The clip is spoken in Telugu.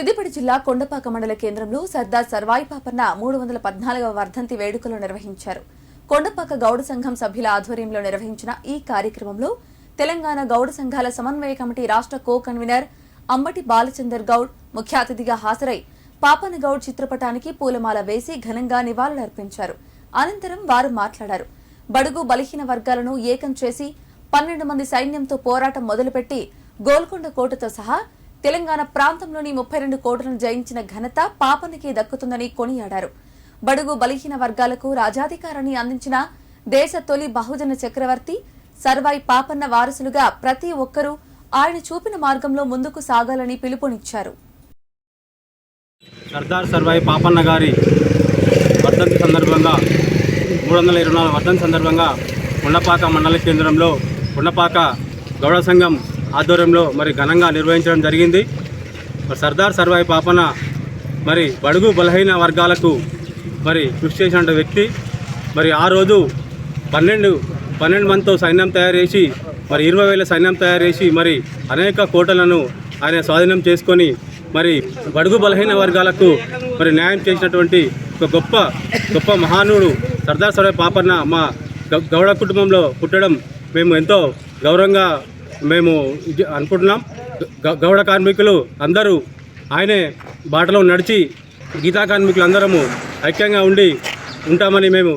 జిల్లా కొండపాక మండల కేంద్రంలో సర్దార్ సర్వాయి పాపన్న మూడు వందల పద్నాలుగవ వర్ధంతి వేడుకలు నిర్వహించారు. కొండపాక గౌడ సంఘం సభ్యుల ఆధ్వర్యంలో నిర్వహించిన ఈ కార్యక్రమంలో తెలంగాణ గౌడ సంఘాల సమన్వయ కమిటీ రాష్ట్ర కో కన్వీనర్ అంబటి బాలచందర్ గౌడ్ ముఖ్య అతిథిగా హాజరై పాపన్న గౌడ్ చిత్రపటానికి పూలమాల వేసి ఘనంగా నివాళులర్పించారు. అనంతరం వారు మాట్లాడారు. బడుగు బలహీన వర్గాలను ఏకం చేసి పన్నెండు మంది సైన్యంతో పోరాటం మొదలుపెట్టి గోల్కొండ కోటతో సహా తెలంగాణ ప్రాంతంలోని ముప్పై రెండు కోటలను జయించిన ఘనత పాపన్నకే దక్కుతుందని కొనియాడారు. బడుగు బలహీన వర్గాలకు రాజాధికారాన్ని అందించిన దేశ తొలి బహుజన చక్రవర్తి సర్వాయి పాపన్న వారసులుగా ప్రతి ఒక్కరూ ఆయన చూపిన మార్గంలో ముందుకు సాగాలని పిలుపునిచ్చారు. సర్దార్ సర్వాయి పాపన్న గారి వర్ధంతి సందర్భంగా మూడు వందల ఇరవై నాలుగు వర్ధంతి సందర్భంగా కొండపాక మండల కేంద్రంలో కొండపాక గౌడ సంఘం ఆధ్వర్యంలో మరి ఘనంగా నిర్వహించడం జరిగింది. మరి సర్దార్ సర్వాయి పాపన మరి బడుగు బలహీన వర్గాలకు మరి కృషి చేసిన వ్యక్తి. మరి ఆ రోజు పన్నెండు పన్నెండు మందితో సైన్యం తయారు చేసి మరి ఇరవై వేల సైన్యం తయారు చేసి మరి అనేక కోటలను ఆయన స్వాధీనం చేసుకొని మరి బడుగు బలహీన వర్గాలకు మరి న్యాయం చేసినటువంటి ఒక గొప్ప గొప్ప మహానుడు సర్దార్ సర్వాయి పాపన్న మా గౌ- గౌడ కుటుంబంలో పుట్టడం మేము ఎంతో గౌరవంగా మేము ఇది అనుకుంటున్నాం. గౌడ కార్మికులు అందరూ ఆయనే బాటలో నడిచి గీతా కార్మికులు అందరము ఐక్యంగా ఉండి ఉంటామని మేము